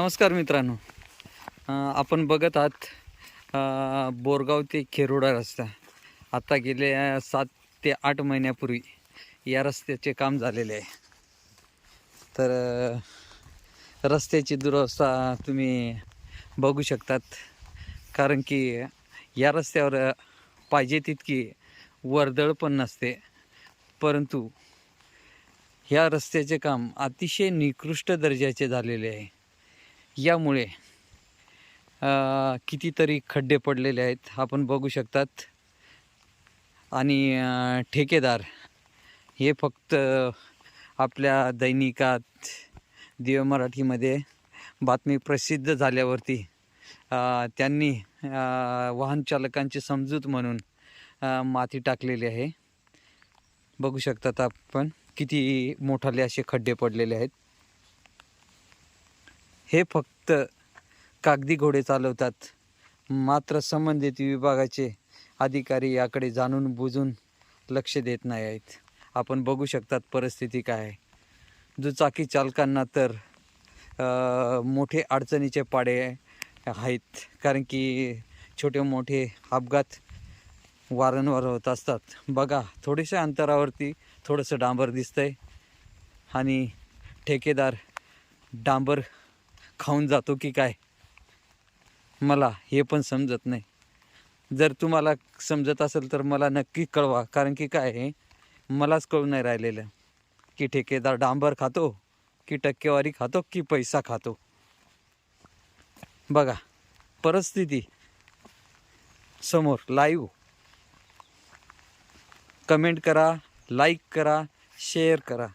नमस्कार मित्रांनो. आपण बघत आहात बोरगाव ते खेरोडा रस्ता. आता गेल्या सात ते आठ महिन्यापूर्वी या रस्त्याचे काम झालेले आहे. तर रस्त्याची दुरवस्था तुम्ही बघू शकतात. कारण की या रस्त्यावर पाहिजे तितकी वर्दळ पण नसते. परंतु ह्या रस्त्याचे काम अतिशय निकृष्ट दर्जाचे झालेले आहे. यामुळे कितीतरी खड्डे पडलेले आहेत. आपण बघू शकतात. आणि ठेकेदार हे फक्त आपल्या दैनिकात दिव्य मराठीमध्ये बातमी प्रसिद्ध झाल्यावरती त्यांनी वाहनचालकांची वाहन चालकांची समजूत म्हणून माती टाकलेली आहे. बघू शकतात आपण किती मोठाले असे खड्डे पडलेले आहेत. हे फक्त कागदी घोडे चालवतात. मात्र संबंधित विभागाचे अधिकारी याकडे जाणून बुजून लक्ष देत नाही आहेत. आपण बघू शकतात परिस्थिती काय आहे. दुचाकी चालकांना तर मोठे अडचणीचे पाडे आहेत. कारण की छोटे मोठे अपघात वारंवार होत असतात. बघा थोड्याशा अंतरावरती थोडंसं डांबर दिसतंय. आणि ठेकेदार डांबर खाऊन जातो की काय? मला हे पण समजत नाही. जर तुम्हाला समजत असेल तर मला नक्की कळवा. कारण की काय आहे? मलाच कळून नाही राहिलेलं. की ठेकेदार डांबर खातो की टक्केवारी खातो की पैसा खातो. बघा परिस्थिती समोर लाईव्ह कमेंट करा लाईक करा शेअर करा.